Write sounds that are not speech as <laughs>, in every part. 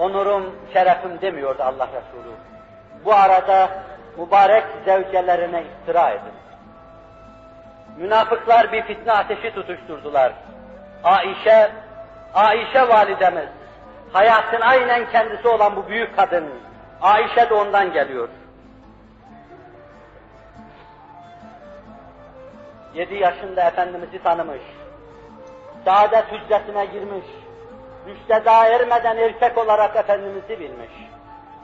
onurum, şerefim demiyordu Allah Resulü. Bu arada mübarek zevcelerine iftira edin. Münafıklar bir fitne ateşi tutuşturdular. Aişe, Aişe validemiz, hayatın aynen kendisi olan bu büyük kadın, Aişe de ondan geliyor. Yedi yaşında Efendimiz'i tanımış, saadet hücresine girmiş, rüşte daha ermeden erkek olarak Efendimiz'i bilmiş.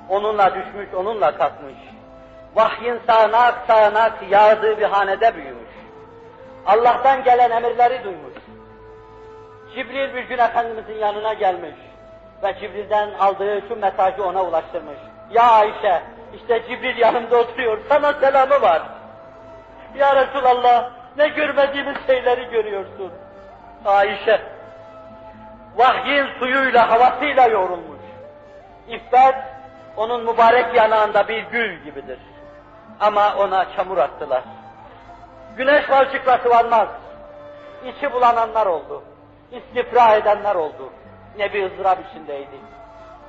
Onunla düşmüş, onunla kalkmış. Vahyin sağanak sağanak yağdığı bir hanede büyümüş. Allah'tan gelen emirleri duymuş. Cibril bir gün Efendimizin yanına gelmiş ve Cibril'den aldığı şu mesajı ona ulaştırmış. Ya Ayşe, işte Cibril yanımda oturuyor, sana selamı var. Ya Resulallah, ne görmediğimiz şeyleri görüyorsun. Ayşe, vahyin suyuyla, havasıyla yoğrulmuş. İffet, onun mübarek yanağında bir gül gibidir. Ama ona çamur attılar. Güneş balçıkla sıvanmaz. İçi bulananlar oldu. İstifra edenler oldu. Nebi ızdırap içindeydi.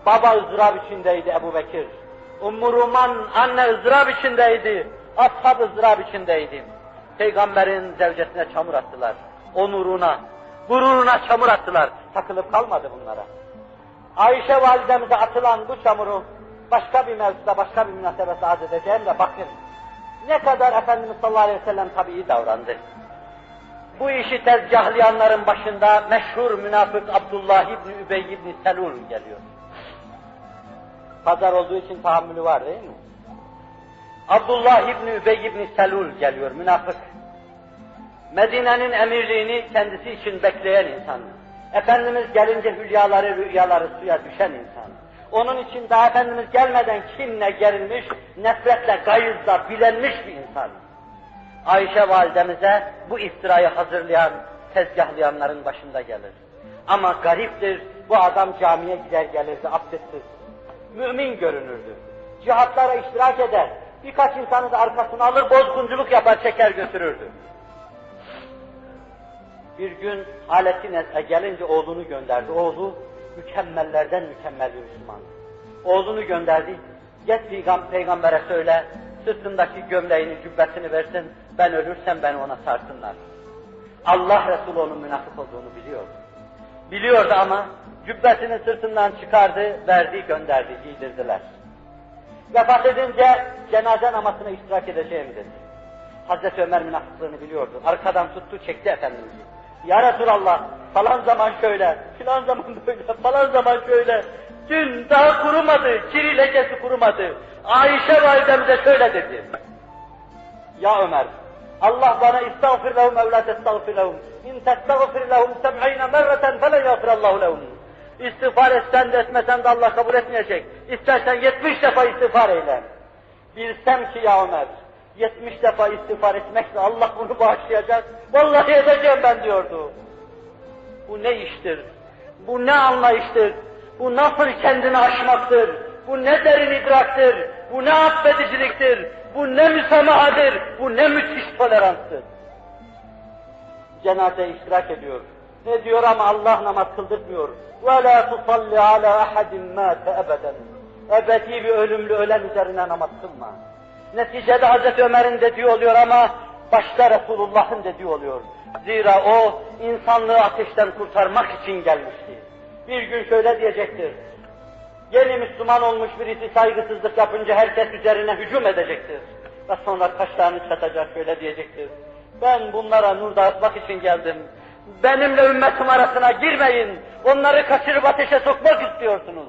Baba ızdırap içindeydi Ebu Bekir. Ummu Ruman anne ızdırap içindeydi. Ashab ızdırap içindeydi. Peygamberin zevcesine çamur attılar. Onuruna, gururuna çamur attılar. Takılıp kalmadı bunlara. Ayşe validemize atılan bu çamuru başka bir mevzuda, başka bir münasebetle arz edeceğim de bakın. Ne kadar Efendimiz sallallahu aleyhi ve sellem tabi iyi davrandı. Bu işi tezgahlayanların başında meşhur münafık Abdullah İbni Übey İbni Selul geliyor. Pazar olduğu için tahammülü var değil mi? Abdullah İbni Übey İbni Selul geliyor, münafık. Medine'nin emirliğini kendisi için bekleyen insan. Efendimiz gelince hülyaları, rüyaları suya düşen insan. Onun için daha Efendimiz gelmeden kinle gerilmiş, nefretle, gayızla bilenmiş bir insan. Ayşe validemize bu iftirayı hazırlayan, tezgahlayanların başında gelir. Ama gariptir, bu adam camiye gider gelirdi abdestsiz. Mümin görünürdü. Cihatlara iştirak eder, birkaç insanı da arkasına alır, bozgunculuk yapar, çeker götürürdü. Bir gün haleti nez'e gelince oğlunu gönderdi. Oğlu mükemmellerden mükemmel bir Müslüman. Oğlunu gönderdi. Git peygambere söyle, sırtındaki gömleğini, cübbesini versin, ben ölürsem beni ona sarsınlar. Allah Resulü onun münafık olduğunu biliyordu. Biliyordu ama cübbesini sırtından çıkardı, verdi, gönderdi, giydirdiler. Vefat edince cenaze namazına iştirak edeceğim dedi. Hazreti Ömer münafıklığını biliyordu. Arkadan tuttu, çekti Efendimiz'i. Ya Resulallah, falan zaman şöyle, filan zaman <laughs> böyle, falan zaman şöyle. Dün daha kurumadı, kiri lekesi kurumadı. Ayşe validemize şöyle dedi. Ya Ömer, Allah bana istağfir lehum ev la testağfir lehum. İn testağfir lehum seb'ine merreten fele yağfirallahu lehum. İstiğfar etsen de etmesen de Allah kabul etmeyecek. İstersen yetmiş defa istiğfar eyle. Bilsem ki ya Ömer, yetmiş defa istiğfar etmekle Allah bunu bağışlayacak. Vallahi edeceğim ben diyordu. Bu ne iştir? Bu ne anlayıştır? Bu nasıl kendini aşmaktır? Bu ne derin idraktır? Bu ne affediciliktir? Bu ne müsamahadır? Bu ne müthiş toleranstır? Cenaze iştirak ediyor. Ne diyor ama Allah namaz kıldırtmıyor. وَلَا تُصَلِّ عَلَى أَحَدٍ مَاتَ أَبَدًا Ebedi bir ölümlü ölen üzerine namaz kılma. Neticede Hz. Ömer'in dediği oluyor ama başta Resulullah'ın dediği oluyor. Zira o insanlığı ateşten kurtarmak için gelmişti. Bir gün şöyle diyecektir. Yeni Müslüman olmuş birisi saygısızlık yapınca herkes üzerine hücum edecektir. Ve sonra kaşlarını çatacak şöyle diyecektir. Ben bunlara nur dağıtmak için geldim. Benimle ümmetim arasına girmeyin. Onları kaçırıp ateşe sokmak istiyorsunuz.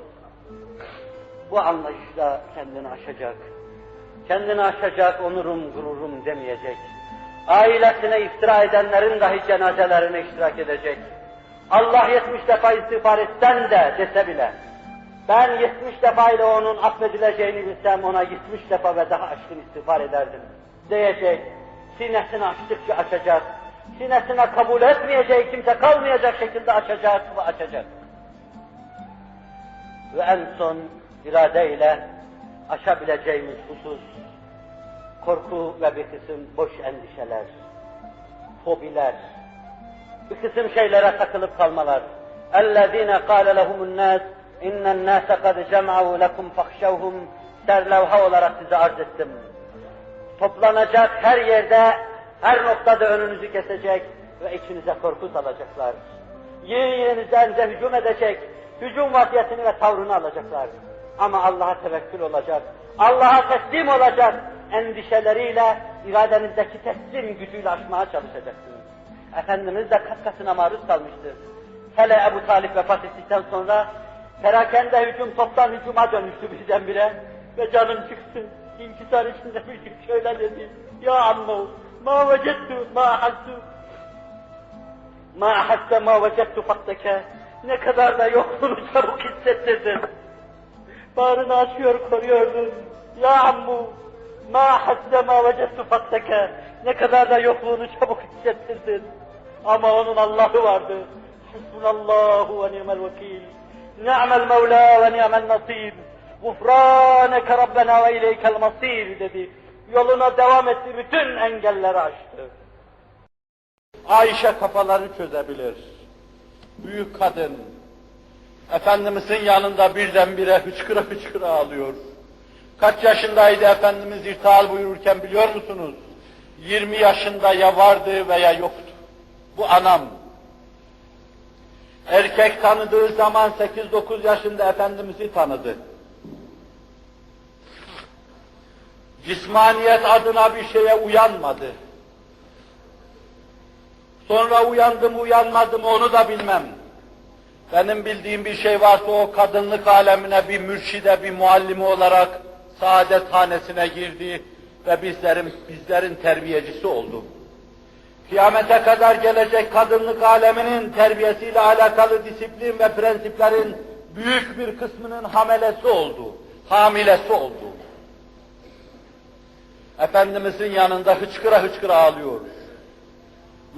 Bu anlayışla kendini aşacak. Kendini aşacak, onurum, gururum demeyecek. Ailesine iftira edenlerin dahi cenazelerine iştirak edecek. Allah yetmiş defa istiğfar etsen de dese bile, ben yetmiş defa ile onun affedileceğini bilsem ona yetmiş defa ve daha aşkın istiğfar ederdim diyecek. Sinesini açtıkça açacak. Sinesine kabul etmeyeceği kimse kalmayacak şekilde açacak ve açacak. Ve en son iradeyle aşabileceğimiz husus, korku ve bir kısım boş endişeler, fobiler, bir kısım şeylere takılıp kalmalar. اَلَّذ۪ينَ قَالَ لَهُمُ النَّاسِ İnnen nâse kad cem'u lekum fahşevhum serlevha olarak size arz ettim. Toplanacak her yerde, her noktada önünüzü kesecek ve içinize korku salacaklar. Yeni üzerinize hücum edecek, hücum vaziyetini ve tavrını alacaklar. Ama Allah'a tevekkül olacak, Allah'a teslim olacak, endişeleriyle iradenizdeki teslim gücüyle aşmaya çalışacaksınız. Efendimiz de kat katına maruz kalmıştır. Hele Ebu Talip vefat ettikten sonra perakende hücum toptan hücuma dönüştü birdenbire ve canım çıktı. İnkisar içinde bir şöyle dedi. Ya ammu ma vecettu ma hassu ma hasse ma vecettu fakteke ne kadar da yokluğunu çabuk hissettirdin. Bağrını açıyor koruyordun. Ya ammu ma hasse ma vecettu fakteke ne kadar da yokluğunu çabuk hissettirdin. Ama onun Allah'ı vardı. Hasbunallahu ve ni'mel vekil. Ni'mel mevla ve ni'mel nasir. Gufraneke Rabbena ve ileykel masir dedi. Yoluna devam etti, bütün engelleri aştı. Ayşe kafaları çözebilir. Büyük kadın, Efendimizin yanında birdenbire hıçkıra hıçkıra ağlıyor. Kaç yaşındaydı Efendimiz irtihal buyururken biliyor musunuz? 20 yaşında ya vardı veya yoktu. Bu anam. Erkek tanıdığı zaman 8-9 yaşında Efendimiz'i tanıdı. Cismaniyet adına bir şeye uyanmadı. Sonra uyandım uyanmadım onu da bilmem. Benim bildiğim bir şey varsa o kadınlık alemine bir mürşide, bir muallimi olarak saadet hanesine girdi ve bizlerin bizlerin terbiyecisi oldu. Kıyamete kadar gelecek kadınlık aleminin terbiyesiyle alakalı disiplin ve prensiplerin büyük bir kısmının hamelesi oldu, hamilesi oldu. Efendimizin yanında hıçkıra hıçkıra ağlıyor.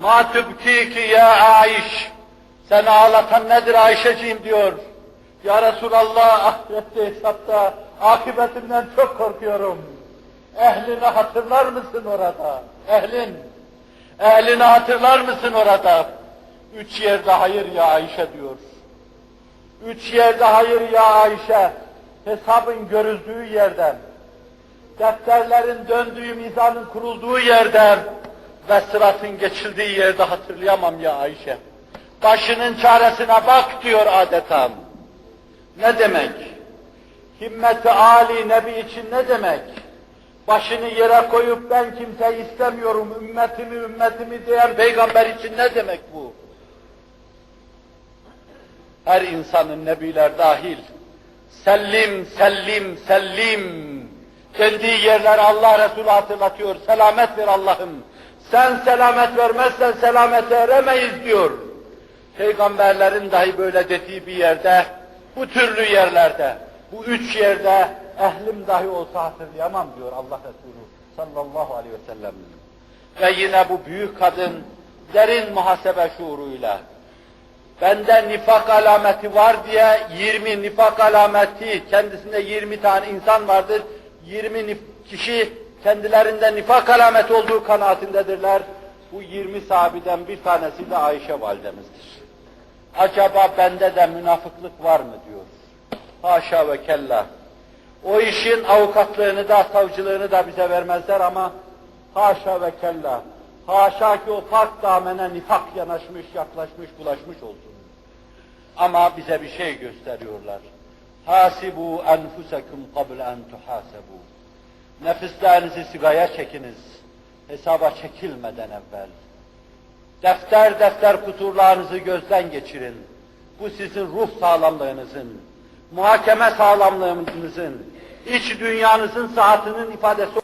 Ma tübkiki ya Aiş. Seni ağlatan nedir Ayşeciğim diyor. Ya Resulallah ahirette hesapta akıbetinden çok korkuyorum. Ehlini hatırlar mısın orada? Ehlin. Ehlini hatırlar mısın orada? Üç yerde hayır ya Ayşe diyor. Üç yerde hayır ya Ayşe. Hesabın görüldüğü yerden. Defterlerin döndüğü mizanın kurulduğu yerden ve sıratın geçildiği yerde hatırlayamam ya Ayşe. Başının çaresine bak diyor adeta. Ne demek? Himmeti Ali Nebi için ne demek? Başını yere koyup ben kimseyi istemiyorum, ümmetimi ümmetimi diyen peygamber için ne demek bu? Her insanın nebiler dahil. Sellim, sellim, sellim. Geldiği yerler Allah Resulü hatırlatıyor. Selamet ver Allah'ım. Sen selamet vermezsen selamete eremeyiz diyor. Peygamberlerin dahi böyle dediği bir yerde, bu türlü yerlerde, bu üç yerde ehlim dahi olsa hatırlayamam diyor Allah Resulü sallallahu aleyhi ve sellem. Ve yine bu büyük kadın derin muhasebe şuuruyla bende nifak alameti var diye 20 nifak alameti kendisinde 20 tane insan vardır. 20 kişi kendilerinde nifak alameti olduğu kanaatindedirler. Bu 20 sahabeden bir tanesi de Ayşe validemizdir. Acaba bende de münafıklık var mı diyor. Haşa ve kella. O işin avukatlığını da, savcılığını da bize vermezler ama haşa ve kella. Haşa ki o fark damene nifak yanaşmış, yaklaşmış, bulaşmış olsun. Ama bize bir şey gösteriyorlar. Hasibu enfusekum qabl en tuhasebu. Nefislerinizi sigaya çekiniz. Hesaba çekilmeden evvel. Defter defter kusurlarınızı gözden geçirin. Bu sizin ruh sağlamlığınızın, muhakeme sağlamlığınızın, iç dünyanızın saatinin ifadesi